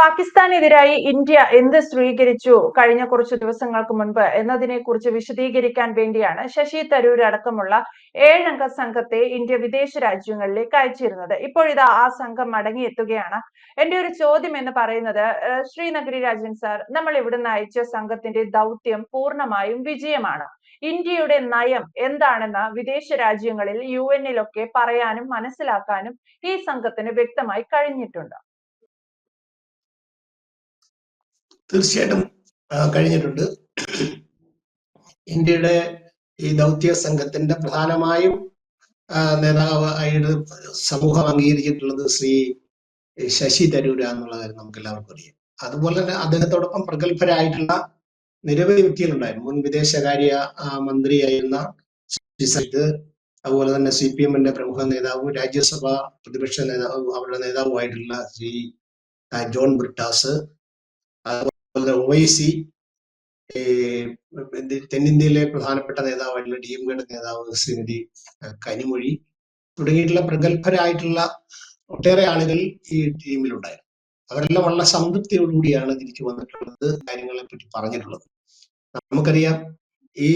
പാകിസ്ഥാനെതിരായി India എന്ത് സ്വീകരിച്ചു കഴിഞ്ഞ കുറച്ച് ദിവസങ്ങൾക്ക് മുൻപ് എന്നതിനെ കുറിച്ച് വിശദീകരിക്കാൻ വേണ്ടിയാണ് ശശി തരൂർ അടക്കമുള്ള ഏഴംഗ സംഘത്തെ ഇന്ത്യ വിദേശ രാജ്യങ്ങളിലേക്ക് അയച്ചിരുന്നത്. ഇപ്പോഴിതാ ആ സംഘം മടങ്ങിയെത്തുകയാണ്. എന്റെ ഒരു ചോദ്യം എന്ന് പറയുന്നത് ശ്രീനഗരി രാജൻ സാർ നമ്മൾ ഇവിടുന്ന് അയച്ച സംഘത്തിന്റെ ദൗത്യം പൂർണമായും വിജയമാണ്. ഇന്ത്യയുടെ നയം എന്താണെന്ന് വിദേശ രാജ്യങ്ങളിൽ യു എന്നിലൊക്കെ പറയാനും മനസ്സിലാക്കാനും ഈ സംഘത്തിന് വ്യക്തമായി കഴിഞ്ഞിട്ടുണ്ട്. തീർച്ചയായിട്ടും കഴിഞ്ഞിട്ടുണ്ട്. ഇന്ത്യയുടെ ഈ ദൗത്യ സംഘത്തിന്റെ പ്രധാനമായും നേതാവ് ആയിട്ട് സമൂഹം അംഗീകരിച്ചിട്ടുള്ളത് ശ്രീ ശശി തരൂര എന്നുള്ള കാര്യം നമുക്ക് എല്ലാവർക്കും അറിയാം. അതുപോലെ തന്നെ അദ്ദേഹത്തോടൊപ്പം പ്രഗത്ഭരായിട്ടുള്ള നിരവധി വ്യക്തികളുണ്ടായിരുന്നു. മുൻ വിദേശകാര്യ മന്ത്രിയായിരുന്ന ശ്രീ അതുപോലെ തന്നെ സി പി എമ്മിന്റെ പ്രമുഖ നേതാവും രാജ്യസഭ പ്രതിപക്ഷ നേതാവ് അവരുടെ നേതാവുമായിട്ടുള്ള ശ്രീ ജോൺ ബ്രിട്ടാസ് ഒവൈസി തെന്നിന്ത്യയിലെ പ്രധാനപ്പെട്ട നേതാവായിട്ടുള്ള ഡി എം കെയുടെ നേതാവ് ശ്രീമതി കനിമൊഴി തുടങ്ങിയിട്ടുള്ള പ്രഗത്ഭരായിട്ടുള്ള ഒട്ടേറെ ആളുകൾ ഈ ടീമിലുണ്ടായിരുന്നു. അവരെല്ലാം വളരെ സംതൃപ്തിയോടുകൂടിയാണ് തിരിച്ചു വന്നിട്ടുള്ളത് കാര്യങ്ങളെ പറ്റി പറഞ്ഞിട്ടുള്ളത്. നമുക്കറിയാം ഈ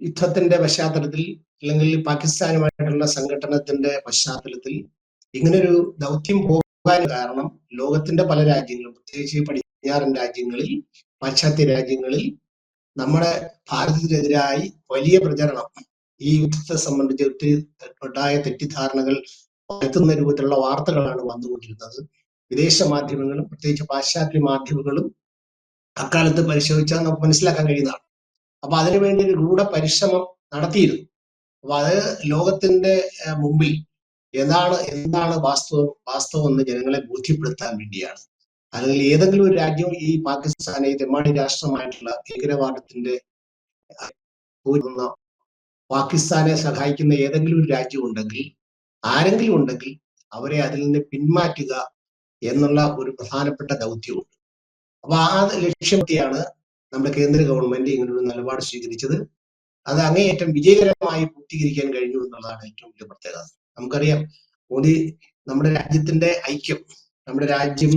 യുദ്ധത്തിന്റെ പശ്ചാത്തലത്തിൽ അല്ലെങ്കിൽ പാകിസ്ഥാനുമായിട്ടുള്ള സംഘടനത്തിന്റെ പശ്ചാത്തലത്തിൽ ഇങ്ങനൊരു ദൗത്യം പോകാൻ കാരണം ലോകത്തിന്റെ പല രാജ്യങ്ങളും പ്രത്യേകിച്ച് പടിഞ്ഞാറൻ രാജ്യങ്ങളിൽ പാശ്ചാത്യ രാജ്യങ്ങളിൽ നമ്മുടെ ഭാരതത്തിനെതിരായി വലിയ പ്രചരണം ഈ യുദ്ധത്തെ സംബന്ധിച്ച് ഒത്തിരി ഉണ്ടായ തെറ്റിദ്ധാരണകൾ പരത്തുന്ന രൂപത്തിലുള്ള വാർത്തകളാണ് വന്നുകൊണ്ടിരുന്നത്. വിദേശ മാധ്യമങ്ങളും പ്രത്യേകിച്ച് പാശ്ചാത്യ മാധ്യമങ്ങളും അക്കാലത്ത് പരിശോധിച്ചാൽ നമുക്ക് മനസ്സിലാക്കാൻ കഴിയുന്നതാണ്. അപ്പൊ അതിനുവേണ്ടി ഒരു ഗൂഢ പരിശ്രമം നടത്തിയിരുന്നു. അപ്പൊ അത് ലോകത്തിന്റെ മുമ്പിൽ എന്താണ് എന്താണ് വാസ്തവം വാസ്തവം എന്ന് ജനങ്ങളെ ബോധ്യപ്പെടുത്താൻ വേണ്ടിയാണ്. അല്ലെങ്കിൽ ഏതെങ്കിലും ഒരു രാജ്യം ഈ പാകിസ്ഥാനെ തെമ്മാടി രാഷ്ട്രമായിട്ടുള്ള ഭീകരവാദത്തിന്റെ പാകിസ്ഥാനെ സഹായിക്കുന്ന ഏതെങ്കിലും ഒരു രാജ്യം ഉണ്ടെങ്കിൽ ആരെങ്കിലും ഉണ്ടെങ്കിൽ അവരെ അതിൽ നിന്ന് പിന്മാറ്റുക എന്നുള്ള ഒരു പ്രധാനപ്പെട്ട ദൗത്യമുണ്ട് അപ്പൊ ആ ലക്ഷ്യത്തെയാണ് നമ്മുടെ കേന്ദ്ര ഗവൺമെന്റ് ഇങ്ങനൊരു നിലപാട് സ്വീകരിച്ചത്. അത് അങ്ങേയറ്റം വിജയകരമായി പൂർത്തീകരിക്കാൻ കഴിഞ്ഞു എന്നുള്ളതാണ് ഏറ്റവും വലിയ പ്രത്യേകത. നമുക്കറിയാം മോദി നമ്മുടെ രാജ്യത്തിന്റെ ഐക്യം നമ്മുടെ രാജ്യം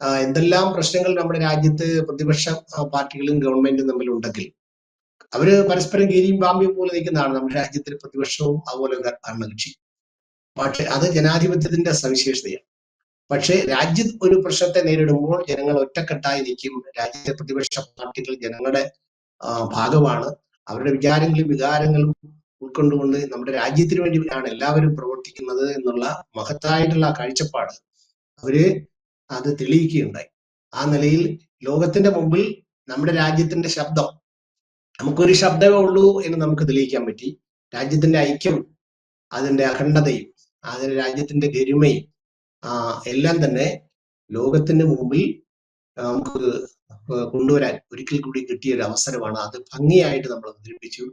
എന്തെല്ലാം പ്രശ്നങ്ങൾ നമ്മുടെ രാജ്യത്ത് പ്രതിപക്ഷ പാർട്ടികളും ഗവൺമെന്റും തമ്മിൽ ഉണ്ടെങ്കിൽ അവർ പരസ്പരം കീരിയും പാമ്പിയും പോലെ നിൽക്കുന്നതാണ് നമ്മുടെ രാജ്യത്തിൽ പ്രതിപക്ഷവും അതുപോലെ ഭരണകക്ഷി പക്ഷെ അത് ജനാധിപത്യത്തിന്റെ സവിശേഷതയാണ്. പക്ഷേ രാജ്യത്ത് ഒരു പ്രശ്നത്തെ നേരിടുമ്പോൾ ജനങ്ങൾ ഒറ്റക്കെട്ടായി നിൽക്കും. രാജ്യത്തെ പ്രതിപക്ഷ പാർട്ടികൾ ജനങ്ങളുടെ ഭാഗമാണ്. അവരുടെ വിചാരങ്ങളും വികാരങ്ങളും ഉൾക്കൊണ്ടുകൊണ്ട് നമ്മുടെ രാജ്യത്തിന് വേണ്ടിയാണ് എല്ലാവരും പ്രവർത്തിക്കുന്നത് എന്നുള്ള മഹത്തായിട്ടുള്ള കാഴ്ചപ്പാട് അവർ അത് തെളിയിക്കുകയുണ്ടായി. ആ നിലയിൽ ലോകത്തിന്റെ മുമ്പിൽ നമ്മുടെ രാജ്യത്തിന്റെ ശബ്ദം നമുക്കൊരു ശബ്ദമേ ഉള്ളൂ എന്ന് നമുക്ക് തെളിയിക്കാൻ പറ്റി. രാജ്യത്തിന്റെ ഐക്യം അതിന്റെ അഖണ്ഡതയും അതിന്റെ രാജ്യത്തിന്റെ ഗരിമയും ആ എല്ലാം തന്നെ ലോകത്തിന്റെ മുമ്പിൽ നമുക്ക് കൊണ്ടുവരാൻ ഒരിക്കൽ കൂടി കിട്ടിയ ഒരു അവസരമാണ്. അത് ഭംഗിയായിട്ട് നമ്മൾ അവതരിപ്പിച്ചു.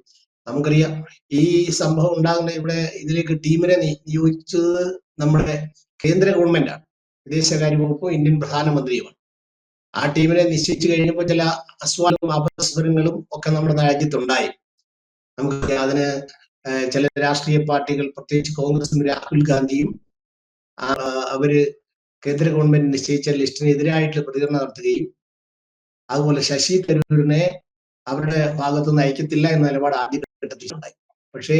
നമുക്കറിയാം ഈ സംഭവം ഉണ്ടാകുന്ന ഇവിടെ ഇതിലേക്ക് ടീമിനെ നിയോഗിച്ചത് നമ്മുടെ കേന്ദ്ര ഗവൺമെന്റാണ് വിദേശകാര്യ വകുപ്പ് ഇന്ത്യൻ പ്രധാനമന്ത്രിയുമാണ്. ആ ടീമിനെ നിശ്ചയിച്ചു കഴിഞ്ഞപ്പോൾ ചില അസ്വാനും അപസ്വരങ്ങളും ഒക്കെ നമ്മുടെ രാജ്യത്തുണ്ടായി. നമുക്ക് അതിന് ചില രാഷ്ട്രീയ പാർട്ടികൾ പ്രത്യേകിച്ച് കോൺഗ്രസും രാഹുൽ ഗാന്ധിയും അവർ കേന്ദ്ര ഗവൺമെന്റ് നിശ്ചയിച്ച ലിസ്റ്റിനെതിരായിട്ട് പ്രതികരണം നടത്തുകയും അതുപോലെ ശശി തരൂരിനെ അവരുടെ ഭാഗത്തുനിന്ന് അയക്കത്തില്ല എന്ന നിലപാട് ആദ്യഘട്ടത്തിൽ ഉണ്ടായി പക്ഷേ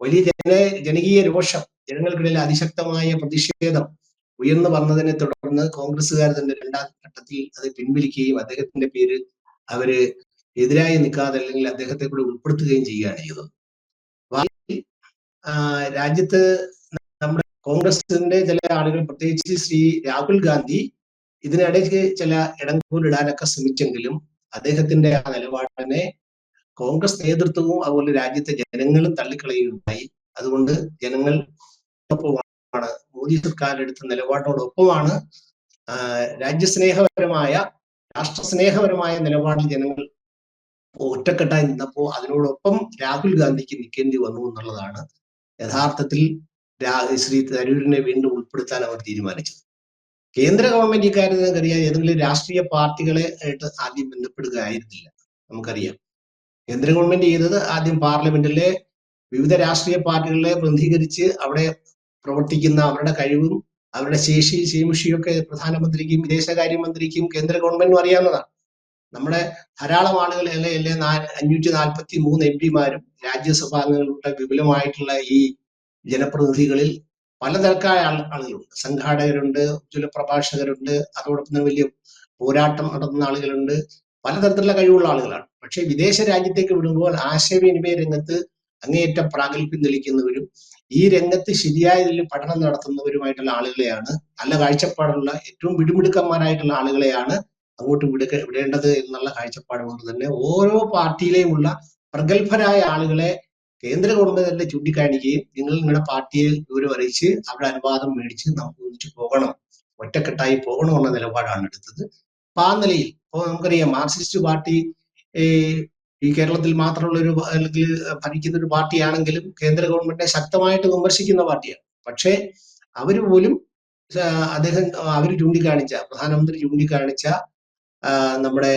വലിയ ജന ജനകീയ രോഷം ജനങ്ങൾക്കിടയിൽ അതിശക്തമായ പ്രതിഷേധം ഉയർന്നു വന്നതിനെ തുടർന്ന് കോൺഗ്രസ്സുകാർ തന്നെ രണ്ടാം ഘട്ടത്തിൽ അത് പിൻവലിക്കുകയും അദ്ദേഹത്തിന്റെ പേര് അവർ എതിരായി നിൽക്കാതെ അല്ലെങ്കിൽ അദ്ദേഹത്തെ കൂടെ ഉൾപ്പെടുത്തുകയും ചെയ്യുകയാണ് ചെയ്തത്. രാജ്യത്ത് നമ്മുടെ കോൺഗ്രസിന്റെ ചില ആളുകൾ പ്രത്യേകിച്ച് ശ്രീ രാഹുൽ ഗാന്ധി ഇതിനിടയ്ക്ക് ചില ഇടങ്കൂലിടാനൊക്കെ ശ്രമിച്ചെങ്കിലും അദ്ദേഹത്തിന്റെ ആ നിലപാടിനെ കോൺഗ്രസ് നേതൃത്വവും അതുപോലെ രാജ്യത്തെ ജനങ്ങളും തള്ളിക്കളയുകയുണ്ടായി. അതുകൊണ്ട് ജനങ്ങൾ ഒപ്പമാണ് മോദി സർക്കാർ എടുത്ത നിലപാടോടൊപ്പമാണ് ആ, രാജ്യസ്നേഹപരമായ രാഷ്ട്രസ്നേഹപരമായ നിലപാടിൽ ജനങ്ങൾ ഒറ്റക്കെട്ടായി നിന്നപ്പോൾ അതിനോടൊപ്പം രാഹുൽ ഗാന്ധിക്ക് നിൽക്കേണ്ടി വന്നു എന്നുള്ളതാണ് യഥാർത്ഥത്തിൽ ശ്രീ തരൂരിനെ വീണ്ടും ഉൾപ്പെടുത്താൻ അവർ തീരുമാനിച്ചത്. കേന്ദ്ര ഗവൺമെന്റ് ഇക്കാര്യത്തിൽ അറിയാം ഏതെങ്കിലും രാഷ്ട്രീയ പാർട്ടികളെ ആയിട്ട് ആദ്യം ബന്ധപ്പെടുക ആയിരുന്നില്ല നമുക്കറിയാം. കേന്ദ്ര ഗവൺമെന്റ് ചെയ്തത് ആദ്യം പാർലമെന്റിലെ വിവിധ രാഷ്ട്രീയ പാർട്ടികളെ പ്രതിനിധീകരിച്ച് അവിടെ പ്രവർത്തിക്കുന്ന അവരുടെ കഴിവും അവരുടെ ശേഷി ശേമുഷിയൊക്കെ പ്രധാനമന്ത്രിക്കും വിദേശകാര്യമന്ത്രിക്കും കേന്ദ്ര ഗവൺമെന്റിനും അറിയാവുന്നതാണ്. നമ്മുടെ ധാരാളം ആളുകൾ അല്ലെ അഞ്ഞൂറ്റി നാൽപ്പത്തി മൂന്ന് എം പിമാരും രാജ്യസഭാംഗങ്ങളുടെ വിപുലമായിട്ടുള്ള ഈ ജനപ്രതിനിധികളിൽ പലതരക്കായ ആളുകളുണ്ട്. സംഘാടകരുണ്ട് ഉജ്ജ്വല പ്രഭാഷകരുണ്ട് അതോടൊപ്പം തന്നെ വലിയ പോരാട്ടം നടത്തുന്ന ആളുകളുണ്ട്. പലതരത്തിലുള്ള കഴിവുള്ള ആളുകളാണ്. പക്ഷേ വിദേശ രാജ്യത്തേക്ക് വിടുമ്പോൾ ആശയവിനിമയ രംഗത്ത് അങ്ങേയറ്റം പ്രാഗൽഭ്യം തെളിയിക്കുന്നവരും ഈ രംഗത്ത് ശരിയായ രീതിയിൽ പഠനം നടത്തുന്നവരുമായിട്ടുള്ള ആളുകളെയാണ് നല്ല കാഴ്ചപ്പാടുള്ള ഏറ്റവും പിടിമിടുക്കന്മാരായിട്ടുള്ള ആളുകളെയാണ് അങ്ങോട്ട് വിടുക വിടേണ്ടത് എന്നുള്ള കാഴ്ചപ്പാട് കൊണ്ട് തന്നെ ഓരോ പാർട്ടിയിലെയുമുള്ള പ്രഗത്ഭരായ ആളുകളെ കേന്ദ്ര ഗവൺമെന്റ് തന്നെ ചൂണ്ടിക്കാണിക്കുകയും നിങ്ങൾ നിങ്ങളുടെ പാർട്ടിയെ വിവരം അറിയിച്ച് അവരുടെ അനുവാദം മേടിച്ച് നമുക്ക് ഒന്നിച്ച് പോകണം. ഒറ്റക്കെട്ടായി പോകണം എന്ന നിലപാടാണ് എടുത്തത്. അപ്പൊ ആ നിലയിൽ ഇപ്പൊ നമുക്കറിയാം മാർക്സിസ്റ്റ് പാർട്ടി ഈ കേരളത്തിൽ മാത്രമുള്ള ഒരു അല്ലെങ്കിൽ ഭരിക്കുന്ന ഒരു പാർട്ടിയാണെങ്കിലും കേന്ദ്ര ഗവൺമെന്റിനെ ശക്തമായിട്ട് വിമർശിക്കുന്ന പാർട്ടിയാണ്. പക്ഷേ അവർ പോലും അദ്ദേഹം അവർ ചൂണ്ടിക്കാണിച്ച പ്രധാനമന്ത്രി ചൂണ്ടിക്കാണിച്ച നമ്മുടെ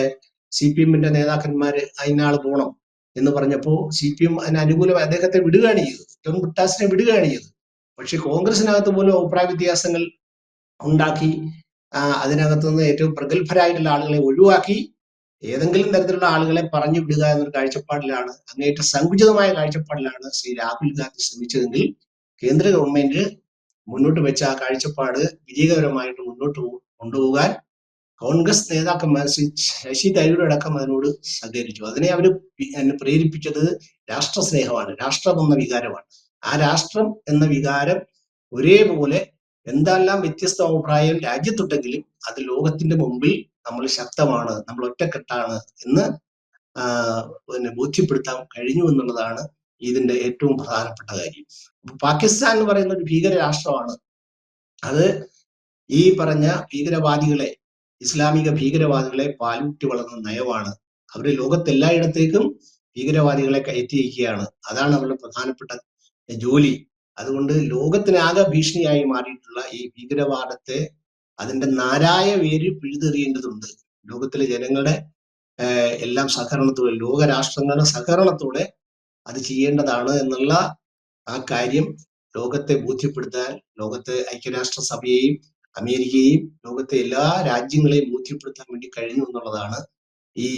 സി പി എമ്മിന്റെ നേതാക്കന്മാര് അതിനാൾ പോണം എന്ന് പറഞ്ഞപ്പോൾ സി പി എം അതിന് അനുകൂലമായി അദ്ദേഹത്തെ വിടുകയാണ് ചെയ്തത്. ജോൺ ബുട്ടാസിനെ വിടുകയാണ് ചെയ്തത്. പക്ഷെ കോൺഗ്രസിനകത്ത് പോലും അഭിപ്രായ വ്യത്യാസങ്ങൾ ഉണ്ടാക്കി അതിനകത്തുനിന്ന് ഏറ്റവും പ്രഗത്ഭരായിട്ടുള്ള ആളുകളെ ഒഴിവാക്കി ഏതെങ്കിലും തരത്തിലുള്ള ആളുകളെ പറഞ്ഞു വിടുക എന്നൊരു കാഴ്ചപ്പാടിലാണ് അങ്ങേറ്റ സങ്കുചിതമായ കാഴ്ചപ്പാടിലാണ് ശ്രീ രാഹുൽ ഗാന്ധി ശ്രമിച്ചതെങ്കിൽ കേന്ദ്ര ഗവൺമെന്റ് മുന്നോട്ട് വെച്ച ആ കാഴ്ചപ്പാട് വിജയകരമായിട്ട് മുന്നോട്ട് കൊണ്ടുപോകാൻ കോൺഗ്രസ് നേതാക്കന്മാർ ശശി തരൂർ അടക്കം അതിനോട് സഹകരിച്ചു. അതിനെ അവർ പ്രേരിപ്പിച്ചത് രാഷ്ട്ര സ്നേഹമാണ് രാഷ്ട്രം എന്ന വികാരമാണ്. ആ രാഷ്ട്രം എന്ന വികാരം ഒരേപോലെ എന്തെല്ലാം വ്യത്യസ്ത അഭിപ്രായം രാജ്യത്തുണ്ടെങ്കിലും അത് ലോകത്തിന്റെ മുമ്പിൽ നമ്മൾ ശക്തമാണ് നമ്മൾ ഒറ്റക്കെട്ടാണ് എന്ന് പിന്നെ ബോധ്യപ്പെടുത്താൻ കഴിഞ്ഞു എന്നുള്ളതാണ് ഇതിന്റെ ഏറ്റവും പ്രധാനപ്പെട്ട കാര്യം. പാകിസ്ഥാൻ എന്ന് പറയുന്ന ഒരു ഭീകര രാഷ്ട്രമാണ്. അത് ഈ പറഞ്ഞ ഭീകരവാദികളെ ഇസ്ലാമിക ഭീകരവാദികളെ പാലൂട്ടി വളർന്ന നയമാണ്. അവർ ലോകത്തെല്ലായിടത്തേക്കും ഭീകരവാദികളെ കയറ്റിയിരിക്കുകയാണ്. അതാണ് അവരുടെ പ്രധാനപ്പെട്ട ജോലി. അതുകൊണ്ട് ലോകത്തിനാകെ ഭീഷണിയായി മാറിയിട്ടുള്ള ഈ ഭീകരവാദത്തെ അതിന്റെ നാരായ വേര് പിഴുതെറിയേണ്ടതുണ്ട്. ലോകത്തിലെ ജനങ്ങളുടെ എല്ലാം സഹകരണത്തോടെ ലോകരാഷ്ട്രങ്ങളുടെ സഹകരണത്തോടെ അത് ചെയ്യേണ്ടതാണ് എന്നുള്ള ആ കാര്യം ലോകത്തെ ബോധ്യപ്പെടുത്താൻ ലോകത്തെ ഐക്യരാഷ്ട്ര സഭയെയും അമേരിക്കയെയും ലോകത്തെ എല്ലാ രാജ്യങ്ങളെയും ബോധ്യപ്പെടുത്താൻ വേണ്ടി കഴിഞ്ഞു എന്നുള്ളതാണ് ഈ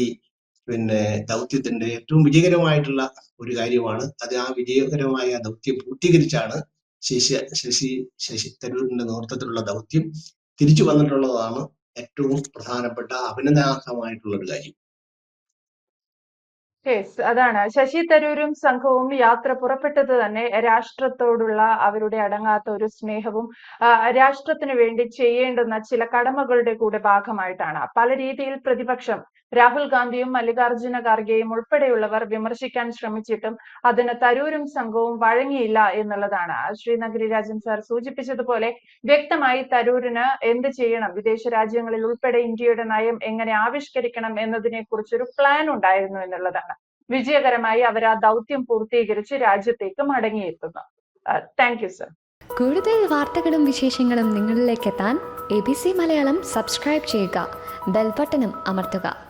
പിന്നെ ദൗത്യത്തിന്റെ ഏറ്റവും വിജയകരമായിട്ടുള്ള ഒരു കാര്യമാണ്. അത് ആ വിജയകരമായ ദൗത്യം പൂർത്തീകരിച്ചാണ് ശശി ശശി ശശി തരൂരിന്റെ നേതൃത്വത്തിലുള്ള ദൗത്യം തിരിച്ചു വന്നിട്ടുള്ളതാണ് ഏറ്റവും പ്രധാനപ്പെട്ട അഭിനന്ദനാർഹമായിട്ടുള്ള ഒരു കാര്യം. യെസ് അതാണ്. ശശി തരൂരും സംഘവും യാത്ര പുറപ്പെട്ടത് തന്നെ രാഷ്ട്രത്തോടുള്ള അവരുടെ അടങ്ങാത്ത ഒരു സ്നേഹവും രാഷ്ട്രത്തിന് വേണ്ടി ചെയ്യേണ്ടുന്ന ചില കടമകളുടെ കൂടെ ഭാഗമായിട്ടാണ്. പല രീതിയിൽ പ്രതിപക്ഷം രാഹുൽ ഗാന്ധിയും മല്ലികാർജുന ഖാർഗെയും ഉൾപ്പെടെയുള്ളവർ വിമർശിക്കാൻ ശ്രമിച്ചിട്ടും അതിന് തരൂരും സംഘവും വഴങ്ങിയില്ല എന്നുള്ളതാണ്. ശ്രീനഗരി രാജൻ സാർ സൂചിപ്പിച്ചതുപോലെ വ്യക്തമായി തരൂരിന് എന്ത് ചെയ്യണം വിദേശ രാജ്യങ്ങളിൽ ഉൾപ്പെടെ ഇന്ത്യയുടെ നയം എങ്ങനെ ആവിഷ്കരിക്കണം എന്നതിനെ കുറിച്ചൊരു പ്ലാൻ ഉണ്ടായിരുന്നു എന്നുള്ളതാണ്. വിജയകരമായി അവർ ആ ദൗത്യം പൂർത്തീകരിച്ച് രാജ്യത്തേക്ക് മടങ്ങിയെത്തുന്നു. താങ്ക് യു സർ കൂടുതൽ വാർത്തകളും വിശേഷങ്ങളും നിങ്ങളിലേക്ക് എത്താൻ A B C Malayalam subscribe ചെയ്യുക ബെൽബട്ടനും അമർത്തുക.